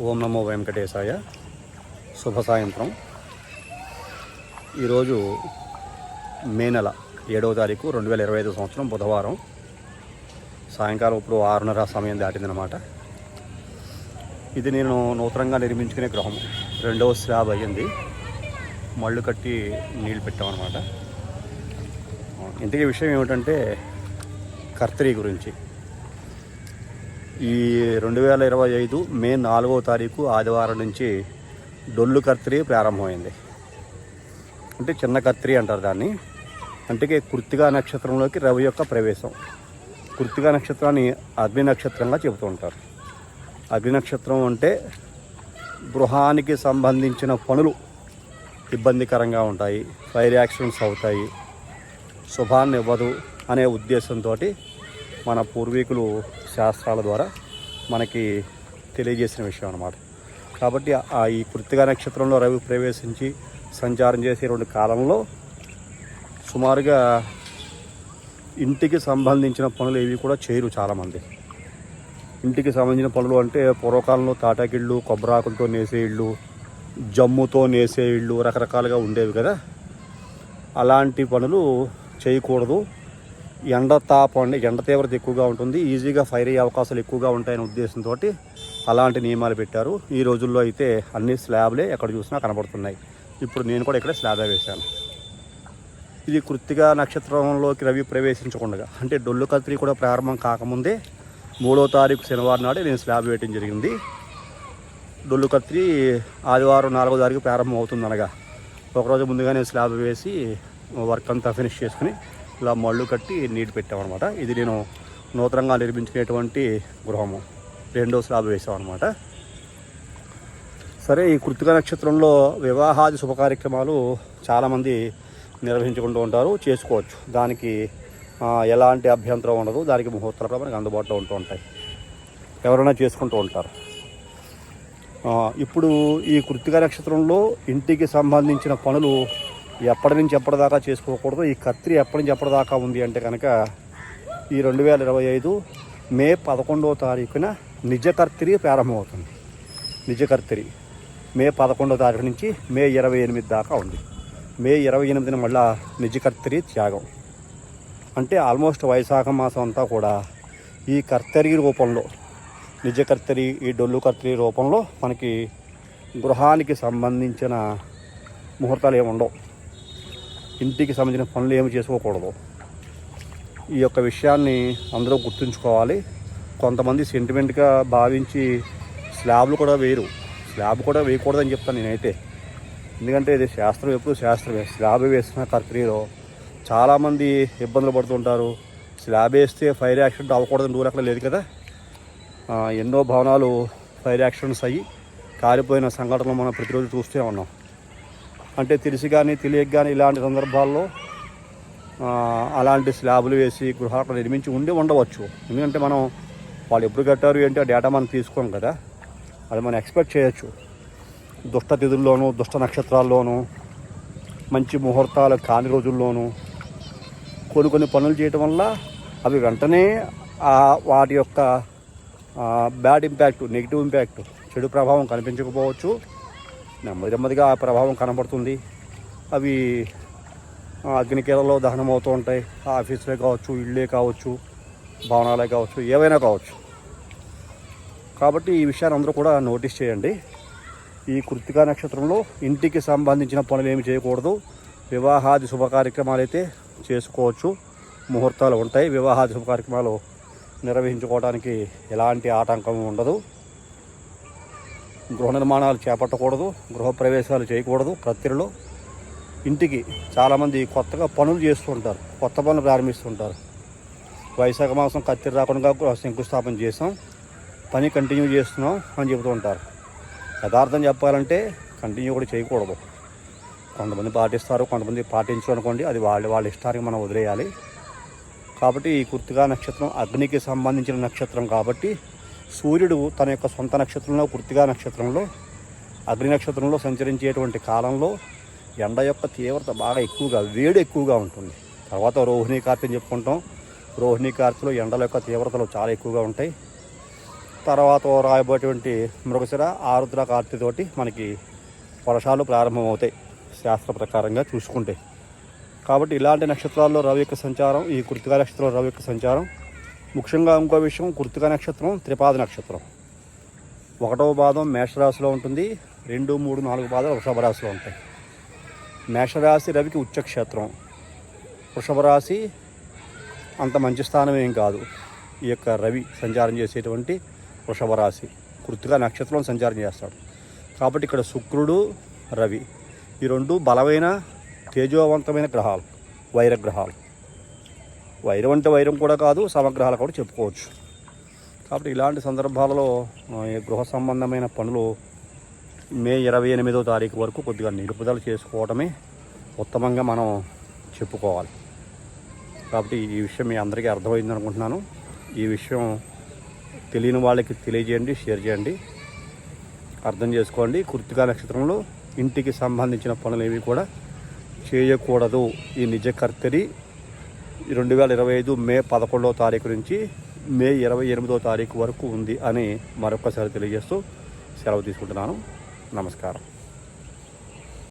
ఓం నమో వెంకటేశాయ. శుభ సాయంత్రం. ఈరోజు మే నెల ఏడవ తారీఖు రెండు వేల ఇరవై ఐదు సంవత్సరం బుధవారం. సాయంకాలం ఇప్పుడు ఆరున్నర సమయం దాటిందనమాట ఇది నేను నూతనంగా నిర్మించుకునే గృహం. రెండవ స్లాబ్ అయ్యింది. మళ్ళు కట్టి నీళ్ళు పెట్టామన్నమాట. ఇంతకీ విషయం ఏమిటంటే కర్తరీ గురించి. ఈ రెండు వేల ఇరవై ఐదు మే నాలుగవ తారీఖు ఆదివారం నుంచి డొల్లు కత్తిరి ప్రారంభమైంది. అంటే చిన్న కత్తిరి అంటారు దాన్ని. అంటే కృత్తిగా నక్షత్రంలోకి రవి యొక్క ప్రవేశం. కృత్తిగా నక్షత్రాన్ని అగ్ని నక్షత్రంగా చెబుతూ ఉంటారు. అగ్ని నక్షత్రం అంటే గృహానికి సంబంధించిన పనులు ఇబ్బందికరంగా ఉంటాయి. ఫైర్ యాక్సిడెంట్స్ అవుతాయి. శుభాన్ని ఇవ్వదు అనే ఉద్దేశంతో మన పూర్వీకులు శాస్త్రాల ద్వారా మనకి తెలియజేసిన విషయం అన్నమాట. కాబట్టి ఆ ఈ కృత్తిగా నక్షత్రంలో రవి ప్రవేశించి సంచారం చేసే రెండు కాలంలో సుమారుగా ఇంటికి సంబంధించిన పనులు ఏవి కూడా చేయరు చాలామంది. ఇంటికి సంబంధించిన పనులు అంటే పూర్వకాలంలో తాటాకిళ్ళు కొబ్బరాకులతో నేసే ఇళ్ళు జమ్ముతో నేసే ఇళ్ళు రకరకాలుగా ఉండేవి కదా. అలాంటి పనులు చేయకూడదు. ఎండ తాపం ఎండ తీవ్రత ఎక్కువగా ఉంటుంది. ఈజీగా ఫైర్ అయ్యే అవకాశాలు ఎక్కువగా ఉంటాయనే ఉద్దేశంతో అలాంటి నియమాలు పెట్టారు. ఈ రోజుల్లో అయితే అన్ని స్లాబ్లే ఎక్కడ చూసినా కనబడుతున్నాయి. ఇప్పుడు నేను కూడా ఇక్కడ స్లాబే వేశాను. ఇది కృత్తిగా నక్షత్రంలోకి రవి ప్రవేశించకుండా అంటే డొల్లు కత్రి కూడా ప్రారంభం కాకముందే మూడో తారీఖు శనివారం నాడే నేను స్లాబ్ వేయటం జరిగింది. డొల్లు కత్రి ఆదివారం నాలుగో తారీఖు ప్రారంభం అవుతుంది అనగా ఒకరోజు ముందుగానే స్లాబ్ వేసి వర్క్ అంతా ఫినిష్ చేసుకుని ఇలా మళ్ళు కట్టి నీటి పెట్టామన్నమాట. ఇది నేను నూతనంగా నిర్మించుకునేటువంటి గృహము. రెండో స్లాబ్ వేసామన్నమాట. సరే ఈ కృతిక నక్షత్రంలో వివాహాది శుభ కార్యక్రమాలు చాలామంది నిర్వహించుకుంటూ ఉంటారు చేసుకోవచ్చు. దానికి ఎలాంటి అభ్యంతరం ఉండదు దానికి ముహూర్తాలు కూడా మనకి అందుబాటులో ఉంటూ ఉంటాయి. ఎవరైనా చేసుకుంటూ ఉంటారు. ఇప్పుడు ఈ కృతిక నక్షత్రంలో ఇంటికి సంబంధించిన పనులు ఎప్పటి నుంచి ఎప్పటిదాకా చేసుకోకూడదు. ఈ కత్రి ఎప్పటి నుంచి ఎప్పటిదాకా ఉంది అంటే కనుక ఈ రెండు వేల ఇరవై ఐదు మే పదకొండవ తారీఖున నిజకర్తరి ప్రారంభమవుతుంది. నిజకర్తరి. మే పదకొండవ తారీఖు నుంచి మే ఇరవై ఎనిమిది దాకా ఉంది. మే ఇరవై ఎనిమిదిన మళ్ళా నిజకర్తరి త్యాగం. అంటే ఆల్మోస్ట్ వైశాఖ మాసం అంతా కూడా ఈ కర్తరి రూపంలో నిజకర్తరి ఈ డొల్లు కర్తరి రూపంలో మనకి గృహానికి సంబంధించిన ముహూర్తాలు ఏమి ఉండవు ఇంటికి సంబంధించిన పనులు ఏమి చేసుకోకూడదు. ఈ యొక్క విషయాన్ని అందరూ గుర్తుంచుకోవాలి. కొంతమంది సెంటిమెంట్గా భావించి స్లాబ్లు కూడా వేయరు. స్లాబ్ కూడా వేయకూడదని చెప్తాను నేనైతే. ఎందుకంటే ఇది శాస్త్రం ఎప్పుడు శాస్త్రమే. స్లాబ్ వేసిన ప్రక్రియలో చాలామంది ఇబ్బందులు పడుతుంటారు. స్లాబ్ వేస్తే ఫైర్ యాక్సిడెంట్ అవ్వకూడదని రూల్ అక్కడ లేదు కదా. ఎన్నో భవనాలు ఫైర్ యాక్సిడెంట్స్ అయ్యి కాలిపోయిన సంఘటనలు మనం ప్రతిరోజు చూస్తూనే ఉన్నాం. అంటే తెలిసి కానీ తెలియక కానీ ఇలాంటి సందర్భాల్లో అలాంటి స్లాబులు వేసి గృహాలు నిర్మించి ఉండి ఉండవచ్చు. ఎందుకంటే మనం వాళ్ళు ఎప్పుడు కట్టారు ఏంటి ఆ డేటా మనం తీసుకోం కదా. అది మనం ఎక్స్పెక్ట్ చేయొచ్చు. దుష్ట తిథుల్లోనూ దుష్ట నక్షత్రాల్లోనూ మంచి ముహూర్తాలు కాని రోజుల్లోనూ కొన్ని కొన్ని పనులు చేయటం వల్ల అవి వెంటనే ఆ వాటి యొక్క బ్యాడ్ ఇంపాక్ట్ నెగిటివ్ ఇంపాక్ట్ చెడు ప్రభావం కనిపించకపోవచ్చు. నెమ్మది నెమ్మదిగా ఆ ప్రభావం కనబడుతుంది. అవి ఆ, అగ్నికీలలో దహనం అవుతూ ఉంటాయి. ఆఫీసులే కావచ్చు ఇళ్ళే కావచ్చు భవనాలే కావచ్చు ఏవైనా కావచ్చు. కాబట్టి ఈ విషయాన్ని అందరూ కూడా నోటీస్ చేయండి. ఈ కృతికా నక్షత్రంలో ఇంటికి సంబంధించిన పనులు ఏమి చేయకూడదు. వివాహాది శుభ కార్యక్రమాలు అయితే చేసుకోవచ్చు. ముహూర్తాలు ఉంటాయి. వివాహాది శుభ కార్యక్రమాలు నిర్వహించుకోవడానికి ఎలాంటి ఆటంకం ఉండదు. గృహ నిర్మాణాలు చేపట్టకూడదు గృహ ప్రవేశాలు చేయకూడదు. కత్తిరిలో ఇంటికి చాలామంది కొత్తగా పనులు చేస్తుంటారు కొత్త పనులు ప్రారంభిస్తుంటారు. వైశాఖ మాసం కత్తిరి రాకుండా శంకుస్థాపన చేసాం పని కంటిన్యూ చేస్తున్నాం అని చెబుతూ ఉంటారు యథార్థం చెప్పాలంటే కంటిన్యూ కూడా చేయకూడదు. కొంతమంది పాటిస్తారు కొంతమంది పాటించరు అనుకోండి అది వాళ్ళ వాళ్ళ ఇష్టానికి మనం వదిలేయాలి. కాబట్టి ఈ కుర్తిగా నక్షత్రం అగ్నికి సంబంధించిన నక్షత్రం కాబట్టి సూర్యుడు తన యొక్క సొంత నక్షత్రంలో కృతికా నక్షత్రంలో అగ్ని నక్షత్రంలో సంచరించేటువంటి కాలంలో ఎండ యొక్క తీవ్రత బాగా ఎక్కువగా వేడి ఎక్కువగా ఉంటుంది. తర్వాత రోహిణీ కార్తీ అని చెప్పుకుంటాం. రోహిణీ కార్తీలో ఎండల యొక్క తీవ్రతలు చాలా ఎక్కువగా ఉంటాయి. తర్వాత రాయబోయేటువంటి మృగశిర ఆరుద్ర కార్తీతోటి మనకి వర్షాలు ప్రారంభమవుతాయి శాస్త్ర ప్రకారంగా చూసుకుంటే. కాబట్టి ఇలాంటి నక్షత్రాల్లో రవి యొక్క సంచారం ఈ కృతికా నక్షత్రంలో రవి యొక్క సంచారం ముఖ్యంగా ఇంకో విషయం కృతిక నక్షత్రం త్రిపాద నక్షత్రం. ఒకటవ పాదం మేషరాశిలో ఉంటుంది. రెండు మూడు నాలుగు పాదాలు వృషభ రాశిలో ఉంటాయి. మేషరాశి రవికి ఉచ్చక్షేత్రం. వృషభ రాశి అంత మంచి స్థానం ఏం కాదు. ఈ యొక్క రవి సంచారం చేసేటువంటి వృషభ రాశి. నక్షత్రం సంచారం చేస్తాడు. కాబట్టి ఇక్కడ శుక్రుడు రవి. ఈ రెండు బలమైన తేజోవంతమైన గ్రహాలు వైర గ్రహాలు వైరం అంటే వైరం కూడా కాదు సమగ్రహాలు కూడా చెప్పుకోవచ్చు. కాబట్టి ఇలాంటి సందర్భాలలో గృహ సంబంధమైన పనులు మే ఇరవై ఎనిమిదో తారీఖు వరకు కొద్దిగా నిలుపుదల చేసుకోవడమే ఉత్తమంగా మనం చెప్పుకోవాలి. కాబట్టి ఈ విషయం మీ అందరికీ అర్థమైంది అనుకుంటున్నాను. ఈ విషయం తెలియని వాళ్ళకి తెలియజేయండి షేర్ చేయండి. అర్థం చేసుకోండి. కృతికా నక్షత్రంలో ఇంటికి సంబంధించిన పనులు ఏవి కూడా చేయకూడదు. ఈ నిజ కర్తరి రెండు వేల ఇరవై ఐదు మే పదకొండవ తారీఖు నుంచి మే ఇరవై ఎనిమిదవ తారీఖు వరకు ఉంది అని మరొకసారి తెలియజేస్తూ సెలవు తీసుకుంటున్నాను. నమస్కారం.